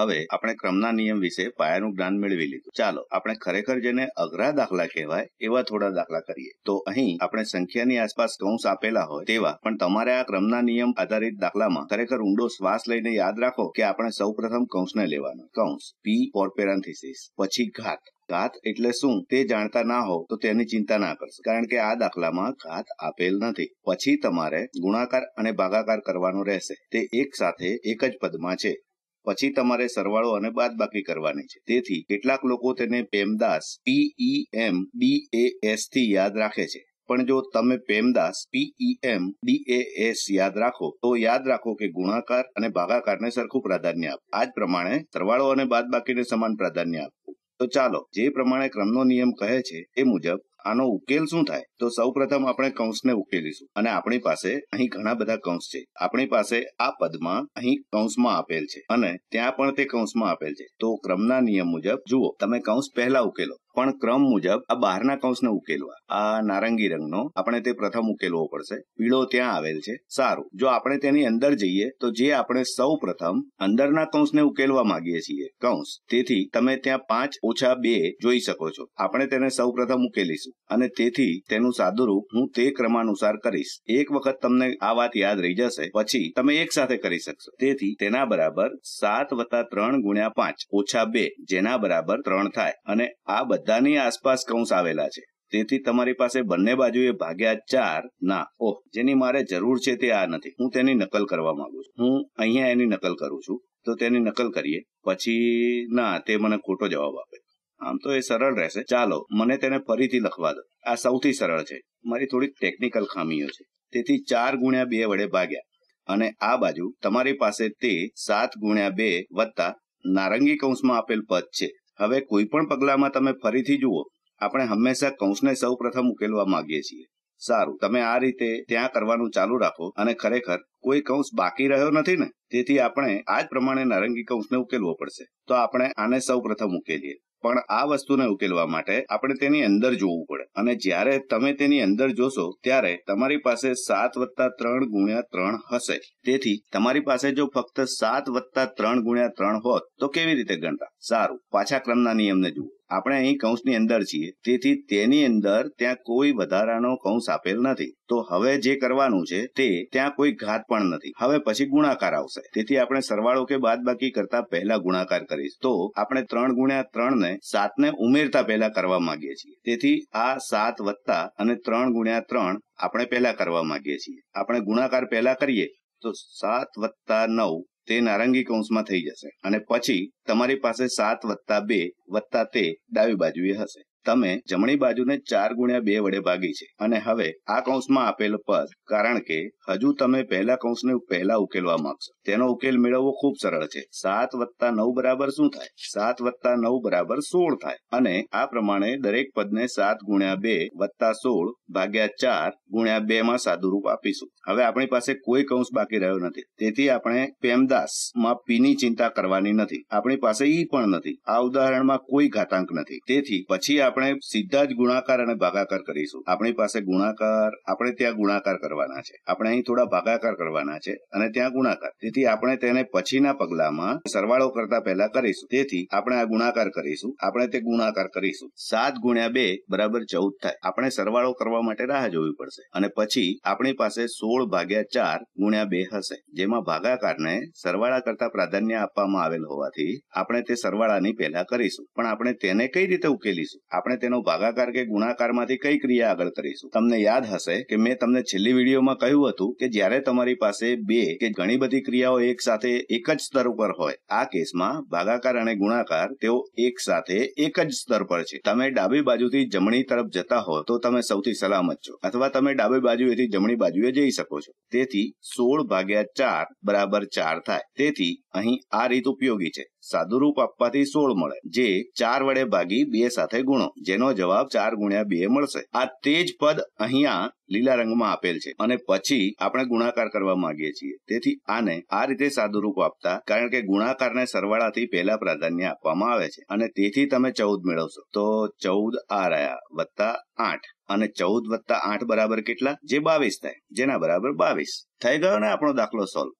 હવે આપણે ક્રમના નિયમ વિશે પાયાનું જ્ઞાન મેળવી લીધું. ચાલો, આપણે ખરેખર જેને અઘરા દાખલા કહેવાય, એવા થોડા દાખલા કરીએ. તો અહીં આપણે સંખ્યાની આસપાસ કૌંસ આપેલા હોય તેવા, પણ તમારે આ ક્રમના નિયમ આધારિત દાખલામાં ખરેખર ઊંડો શ્વાસ લઈને યાદ રાખો કે આપણે સૌ પ્રથમ કૌંસને લેવાનો. કૌંસ, પી ફોર પછી ઘાત. ઘાત એટલે શું? તે જાણતા ના હો તો તેની ચિંતા ના કરશો, કારણ કે આ દાખલામાં ઘાત આપેલ નથી. પછી તમારે ગુણાકાર અને ભાગાકાર કરવાનો રહેશે. તે એક સાથે એક જ પદમાં છે. પછી તમારે સરવાળો અને બાદબાકી કરવાની છે. તેથી કેટલાક લોકો તેને પેમદાસ પીઈ એમ ડી એ એસથી યાદ રાખે છે. પણ જો તમે PEMDAS P E M D A S યાદ રાખો, તો યાદ રાખો કે ગુણાકાર અને ભાગાકારને સરખું પ્રાધાન્ય આપો. આ જ પ્રમાણે સરવાળો અને બાદબાકીને સમાન પ્રાધાન્ય આપવું. તો ચાલો, જે પ્રમાણે ક્રમનો નિયમ કહે છે, એ મુજબ આનો ઉકેલ શું થાય? તો સૌ પ્રથમ આપણે કૌંસને ઉકેલીશું. અને આપણી પાસે અહીં ઘણા બધા કૌંસ છે. આપણી પાસે આ પદમાં અહીં કૌંસમાં આપેલ છે. અને ત્યાં પણ તે કૌંસમાં આપેલ છે. તો ક્રમના નિયમ મુજબ, જુઓ, તમે કૌંસ પહેલા ઉકેલો. પણ ક્રમ મુજબ આ બહારના કૌંસને ઉકેલવા. આ નારંગી રંગનો આપણે તે પ્રથમ ઉકેલવો પડશે. પીળો ત્યાં આવેલ છે. સારું. જો આપણે તેની અંદર જઈએ, તો જે આપણે સૌ પ્રથમ અંદરના કૌંસને ઉકેલવા માંગીએ છીએ, કૌંસ. તેથી તમે ત્યાં પાંચ ઓછા બે જોઈ શકો છો. આપણે તેને સૌ પ્રથમ ઉકેલીશું. અને તેથી તેનું સાદુરૂપ હું તે ક્રમાનુસાર કરીશ. એક વખત તમને આ વાત યાદ રહી જશે, પછી તમે એક સાથે કરી શકશો. તેથી તેના બરાબર સાત વત્તા ત્રણ ગુણ્યા પાંચ ઓછા બે, જેના બરાબર ત્રણ થાય, અને આ બધાની આસપાસ કૌંસ આવેલા છે. તેથી તમારી પાસે બંને બાજુએ ભાગ્યા ચાર, ના, ઓહ, જેની મારે જરૂર છે તે આ નથી. હું તેની નકલ કરવા માંગુ છું. હું અહીંયા એની નકલ કરું છું. તો તેની નકલ કરીએ. પછી, ના, તે મને ખોટો જવાબ આપે. આમ તો એ સરળ રહેશે. ચાલો, મને તેને ફરીથી લખવા દો. આ સૌથી સરળ છે. મારી થોડીક ટેકનિકલ ખામીઓ છે. તેથી ચાર ગુણ્યા બે વડે ભાગ્યા. અને આ બાજુ તમારી પાસે તે સાત ગુણ્યા બે વત્તા નારંગી કૌંસમાં આપેલ પદ છે. હવે કોઈ પણ પગલામાં તમે ફરીથી જુઓ. આપણે હંમેશા કૌંસને સૌ પ્રથમ ઉકેલવા માંગીએ છીએ. સારું, તમે આ રીતે ત્યાં કરવાનું ચાલુ રાખો. અને ખરેખર, કોઈ કૌંસ બાકી રહ્યો નથી ને? તેથી આપણે આ જ પ્રમાણે નારંગી કૌંસને ઉકેલવો પડશે. તો આપણે આને સૌ પ્રથમ ઉકેલીએ. પણ આ વસ્તુને ઉકેલવા માટે આપણે તેની અંદર જોવું પડે. અને જ્યારે તમે તેની અંદર જોશો, ત્યારે તમારી પાસે સાત વત્તા ત્રણ ગુણ્યા ત્રણ હશે. તેથી તમારી પાસે જો ફક્ત સાત વત્તા ત્રણ ગુણ્યા ત્રણ હોત, તો કેવી રીતે ગણતા? સારું. પાછા ક્રમના નિયમને જુઓ. આપણે અહીં કૌંસની અંદર છીએ. તેથી તેની અંદર ત્યાં કોઈ વધારાનો કૌંસ આપેલ નથી. તો હવે જે કરવાનું છે તે ત્યાં કોઈ ઘાત પણ નથી. હવે પછી ગુણાકાર આવશે. તેથી આપણે સરવાળો કે બાદબાકી કરતા પહેલા ગુણાકાર કરીશ. તો આપણે ત્રણ ગુણ્યા ત્રણ ને સાત ને ઉમેરતા પહેલા કરવા માંગીએ છીએ. તેથી આ સાત વત્તા અને ત્રણ ગુણ્યા ત્રણ આપણે પહેલા કરવા માંગીએ છીએ. આપણે ગુણાકાર પહેલા કરીએ તો સાત વત્તા નવ તે નારંગી કૌંસમાં થઈ જશે અને પછી તમારી પાસે સાત વત્તા બે વત્તા તે ડાબી બાજુએ હશે. તમે જમણી બાજુને ચાર ગુણ્યા બે વડે ભાગી છે. અને હવે આ કૌંસમાં આપેલ પદ, કારણ કે હજુ તમે પહેલા કૌંસને પહેલા ઉકેલવા માંગશો. તેનો ઉકેલ મેળવવો ખૂબ સરળ છે. સાત વત્તા નવ બરાબર શું થાય? સાત વત્તા નવ બરાબર સોળ થાય. અને આ પ્રમાણે દરેક પદને સાત ગુણ્યા બે વત્તા સોળ ભાગ્યા ચાર ગુણ્યા બે માં સાદુરૂપ આપીશું. હવે આપણી પાસે કોઈ કૌંસ બાકી રહ્યો નથી. તેથી આપણે પેમદાસમાં પીની ચિંતા કરવાની નથી. આપણી પાસે ઈ પણ નથી. આ ઉદાહરણમાં કોઈ ઘાતાંક નથી. તેથી પછી આપણે સીધા જ ગુણાકાર અને ભાગાકાર કરીશું. આપણી પાસે ગુણાકાર, આપણે ત્યાં ગુણાકાર કરવાના છે. આપણે અહીં થોડા ભાગાકાર કરવાના છે અને ત્યાં ગુણાકાર. તેથી આપણે તેને પછીના પગલામાં સરવાળો કરતા પહેલા કરીશું. તેથી આપણે આ ગુણાકાર કરીશું. આપણે તે ગુણાકાર કરીશું. સાત ગુણ્યા બે બરાબર ચૌદ થાય. આપણે સરવાળો કરવા માટે રાહ જોવી પડશે. અને પછી આપણી પાસે સોળ ભાગ્યા ચાર ગુણ્યા બે હશે. જેમાં ભાગાકારને સરવાળા કરતા પ્રાધાન્ય આપવામાં આવેલ હોવાથી આપણે તે સરવાળાની પહેલા કરીશું. પણ આપણે તેને કઈ રીતે ઉકેલીશું? આપણે તેનો ભાગાકાર કે ગુણાકારમાંથી કઈ ક્રિયા આગળ કરીશું? તમને યાદ હશે કે મેં તમને છેલ્લી વિડીયોમાં કહ્યું હતું કે જ્યારે તમારી પાસે બે કે ઘણી બધી ક્રિયાઓ એક સાથે એક જ સ્તર ઉપર હોય, આ કેસમાં ભાગાકાર અને ગુણાકાર તેઓ એક સાથે એક જ સ્તર પર છે. તમે ડાબી બાજુથી જમણી તરફ જતા હો તો તમે સૌથી સલામત છો, અથવા તમે ડાબી બાજુએથી જમણી બાજુએ જઈ શકો છો. તેથી સોળ ભાગ્યા ચાર બરાબર ચાર થાય. તેથી અહીં આ રીત ઉપયોગી છે. સાદુરૂપ આપવાથી સોળ મળે, જે ચાર વડે ભાગી બે સાથે ગુણો. જેનો જવાબ ચાર ગુણ્યા બે મળશે. આ તે જ પદ અહીંયા લીલા રંગમાં આપેલ છે. અને પછી આપણે ગુણાકાર કરવા માંગીએ છીએ. તેથી આને આ રીતે સાદુરૂપ આપતા, કારણ કે ગુણાકારને સરવાળાથી પહેલા પ્રાધાન્ય આપવામાં આવે છે. અને તેથી તમે ચૌદ મેળવશો. તો ચૌદ આ રહ્યા, વત્તા આઠ. અને ચૌદ વત્તા આઠ બરાબર કેટલા? જે બાવીસ થાય. જેના બરાબર બાવીસ. થઈ ગયો ને આપણો દાખલો સોલ્વ